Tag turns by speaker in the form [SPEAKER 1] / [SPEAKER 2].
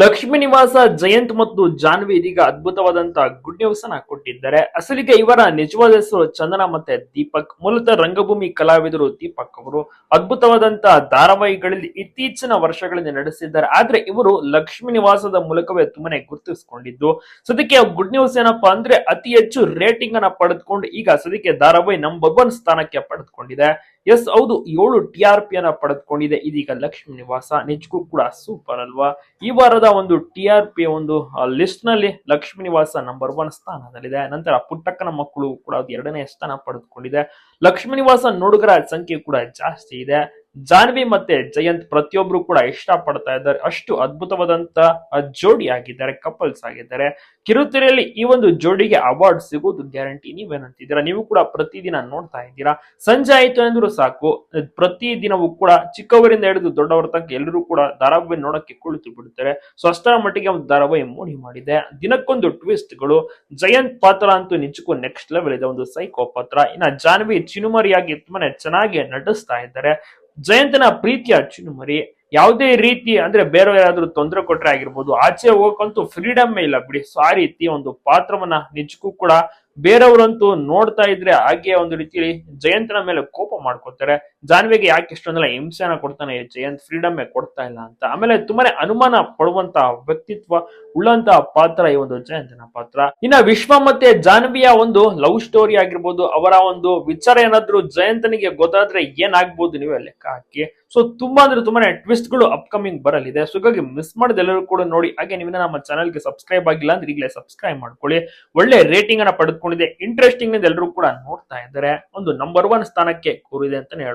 [SPEAKER 1] ಲಕ್ಷ್ಮೀ ನಿವಾಸ, ಜಯಂತ್ ಮತ್ತು ಜಾನ್ವಿ ಇದೀಗ ಅದ್ಭುತವಾದಂತಹ ಗುಡ್ ನ್ಯೂಸ್ ಅನ್ನ ಕೊಟ್ಟಿದ್ದಾರೆ. ಅಸಲಿಗೆ ಇವರ ನಿಜವಾದ ಹೆಸರು ಚಂದನ ಮತ್ತೆ ದೀಪಕ್. ಮೂಲತಃ ರಂಗಭೂಮಿ ಕಲಾವಿದರು ದೀಪಕ್ ಅವರು ಅದ್ಭುತವಾದಂತ ಧಾರಾವಾಹಿಗಳಲ್ಲಿ ಇತ್ತೀಚಿನ ವರ್ಷಗಳಲ್ಲಿ ನಡೆಸಿದ್ದಾರೆ. ಆದ್ರೆ ಇವರು ಲಕ್ಷ್ಮೀ ನಿವಾಸದ ಮೂಲಕವೇ ತುಂಬಾನೇ ಗುರುತಿಸಿಕೊಂಡಿದ್ದು. ಸದ್ಯಕ್ಕೆ ಗುಡ್ ನ್ಯೂಸ್ ಏನಪ್ಪಾ ಅಂದ್ರೆ ಅತಿ ಹೆಚ್ಚು ರೇಟಿಂಗ್ ಅನ್ನ ಪಡೆದುಕೊಂಡು ಈಗ ಸದ್ಯಕ್ಕೆ ಧಾರಾವಾಹಿ ನಂಬರ್ ಒನ್ ಸ್ಥಾನಕ್ಕೆ ಪಡೆದುಕೊಂಡಿದೆ. ಎಸ್, ಹೌದು, ಏಳು ಟಿ ಆರ್ ಪಿ ಅನ್ನ ಪಡೆದುಕೊಂಡಿದೆ. ಇದೀಗ ಲಕ್ಷ್ಮೀ ನಿವಾಸ ನಿಜಕ್ಕೂ ಕೂಡ ಸೂಪರ್ ಅಲ್ವಾ? ಈ ವಾರದ ಒಂದು ಟಿ ಆರ್ ಪಿ ಒಂದು ಲಿಸ್ಟ್ನಲ್ಲಿ ಲಕ್ಷ್ಮೀ ನಿವಾಸ ನಂಬರ್ ಒನ್ ಸ್ಥಾನದಲ್ಲಿದೆ. ನಂತರ ಪುಟ್ಟಕ್ಕನ ಮಕ್ಕಳು ಕೂಡ ಎರಡನೇ ಸ್ಥಾನ ಪಡೆದುಕೊಂಡಿದೆ. ಲಕ್ಷ್ಮೀ ನಿವಾಸ ನೋಡುಗರ ಸಂಖ್ಯೆ ಕೂಡ ಜಾಸ್ತಿ ಇದೆ. ಜಾನ್ವಿ ಮತ್ತೆ ಜಯಂತ್ ಪ್ರತಿಯೊಬ್ರು ಕೂಡ ಇಷ್ಟ ಪಡ್ತಾ ಇದ್ದಾರೆ. ಅಷ್ಟು ಅದ್ಭುತವಾದಂತ ಜೋಡಿ ಆಗಿದ್ದಾರೆ ಕಪಲ್ಸ್ ಆಗಿದ್ದಾರೆ. ಕಿರುತೆರೆಯಲ್ಲಿ ಈ ಒಂದು ಜೋಡಿಗೆ ಅವಾರ್ಡ್ ಸಿಗೋದು ಗ್ಯಾರಂಟಿ ನೀವೇನಂತಿದ್ದೀರಾ? ನೀವು ಕೂಡ ಪ್ರತಿದಿನ ನೋಡ್ತಾ ಇದ್ದೀರಾ? ಸಂಜೆ ಆಯ್ತು ಅಂದ್ರೂ ಸಾಕು. ಪ್ರತಿ ದಿನವೂ ಕೂಡ ಚಿಕ್ಕವರಿಂದ ಹಿಡಿದು ದೊಡ್ಡವರ ತನಕ ಎಲ್ಲರೂ ಕೂಡ ಧಾರಾವಾಹಿ ನೋಡಕ್ಕೆ ಕುಳಿತು ಬಿಡುತ್ತಾರೆ ಸೊ, ಅಷ್ಟರ ಮಟ್ಟಿಗೆ ಒಂದು ಧಾರಾವಾಹಿ ಮೋಡಿ ಮಾಡಿದೆ. ದಿನಕ್ಕೊಂದು ಟ್ವಿಸ್ಟ್ಗಳು ಜಯಂತ್ ಪಾತ್ರ ಅಂತೂ ನಿಜಕ್ಕೂ ನೆಕ್ಸ್ಟ್ ಲೆವೆಲ್ ಇದೆ. ಒಂದು ಸೈಕೋ ಪಾತ್ರ. ಇನ್ನ ಜಾನ್ವಿ ಚಿನುಮರಿಯಾಗಿ ತುಂಬಾನೇ ಚೆನ್ನಾಗಿ ನಟಿಸ್ತಾ ಇದ್ದಾರೆ. ಜಯಂತನ ಪ್ರೀತಿಯ ಮರಿ, ಯಾವುದೇ ರೀತಿ ಅಂದ್ರೆ ಬೇರೆ ಯಾರಾದ್ರೂ ತೊಂದರೆ ಕೊಟ್ರೆ ಆಗಿರ್ಬೋದು, ಆಚೆ ಹೋಗಕ್ಕಂತೂ ಫ್ರೀಡಮ್ ಇಲ್ಲ ಬಿಡಿ. ಸೊ ಆ ರೀತಿ ಒಂದು ಪಾತ್ರವನ್ನ ನಿಜಕ್ಕೂ ಕೂಡ ಬೇರೆಯವರಂತೂ ನೋಡ್ತಾ ಇದ್ರೆ ಹಾಗೆ ಒಂದು ರೀತಿಯಲ್ಲಿ ಜಯಂತನ ಮೇಲೆ ಕೋಪ ಮಾಡ್ಕೊತಾರೆ ಜಾನ್ವಿಗೆ ಯಾಕೆ ಇಷ್ಟೊಂದೆಲ್ಲ ಹಿಂಸೆನ ಕೊಡ್ತಾನೆ? ಜಯಂತ್ ಫ್ರೀಡಮ್ ಕೊಡ್ತಾ ಇಲ್ಲ ಅಂತ. ಆಮೇಲೆ ತುಂಬಾನೇ ಅನುಮಾನ ಪಡುವಂತ ವ್ಯಕ್ತಿತ್ವ ಉಳ್ಳಂತಹ ಪಾತ್ರ ಈ ಒಂದು ಜಯಂತನ ಪಾತ್ರ. ಇನ್ನ ವಿಶ್ವ ಮತ್ತೆ ಜಾನ್ವಿಯ ಒಂದು ಲವ್ ಸ್ಟೋರಿ ಆಗಿರ್ಬೋದು, ಅವರ ಒಂದು ವಿಚಾರ ಏನಾದ್ರು ಜಯಂತನಿಗೆ ಗೊತ್ತಾದ್ರೆ ಏನಾಗ್ಬೋದು ನೀವೇ ಲೆಕ್ಕ ಹಾಕಿ. ಸೊ ತುಂಬಾ ಅಂದ್ರೆ ತುಂಬಾನೇ ಟ್ವಿಸ್ಟ್ಗಳು ಅಪ್ಕಮಿಂಗ್ ಬರಲಿದೆ. ಸೊ ಹಾಗಾಗಿ ಮಿಸ್ ಮಾಡಿದ ಎಲ್ಲರೂ ಕೂಡ ನೋಡಿ. ಹಾಗೆ ನೀವು ನಮ್ಮ ಚಾನಲ್ಗೆ ಸಬ್ಸ್ಕ್ರೈಬ್ ಆಗಿಲ್ಲ ಅಂದ್ರೆ ಈಗಲೇ ಸಬ್ಸ್ಕ್ರೈಬ್ ಮಾಡ್ಕೊಳ್ಳಿ. ಒಳ್ಳೆ ರೇಟಿಂಗ್ ಅನ್ನ ಪಡೆದುಕೊಂಡಿದೆ ಇಂಟ್ರೆಸ್ಟಿಂಗ್ ಎಲ್ಲರೂ ಕೂಡ ನೋಡ್ತಾ ಇದ್ದಾರೆ. ಒಂದು ನಂಬರ್ ಒನ್ ಸ್ಥಾನಕ್ಕೆ ಕೂರಿದೆ ಅಂತಾನೆ ಹೇಳ್ಬೋದು.